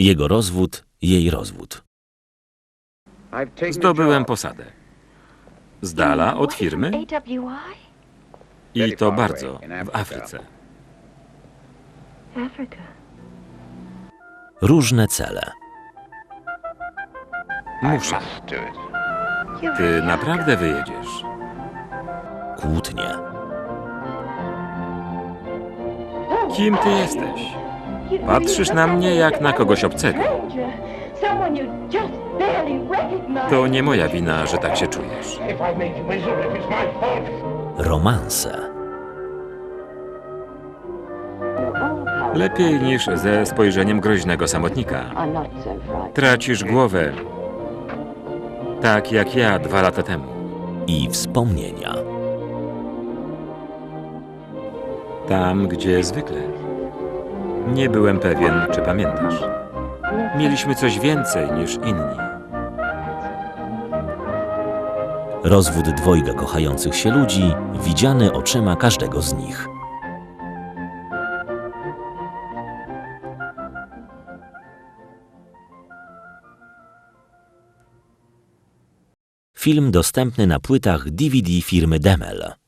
Jego rozwód, jej rozwód. Zdobyłem posadę. Z dala od firmy i to bardzo w Afryce. Różne cele. Muszę. Ty naprawdę wyjedziesz. Kłótnie. Kim ty jesteś? Patrzysz na mnie jak na kogoś obcego. To nie moja wina, że tak się czujesz. Romanse. Lepiej niż ze spojrzeniem groźnego samotnika. Tracisz głowę. Tak jak ja dwa lata temu. I wspomnienia. Tam, gdzie zwykle. Nie byłem pewien, czy pamiętasz. Mieliśmy coś więcej niż inni. Rozwód dwojga kochających się ludzi, widziany oczyma każdego z nich. Film dostępny na płytach DVD firmy Demel.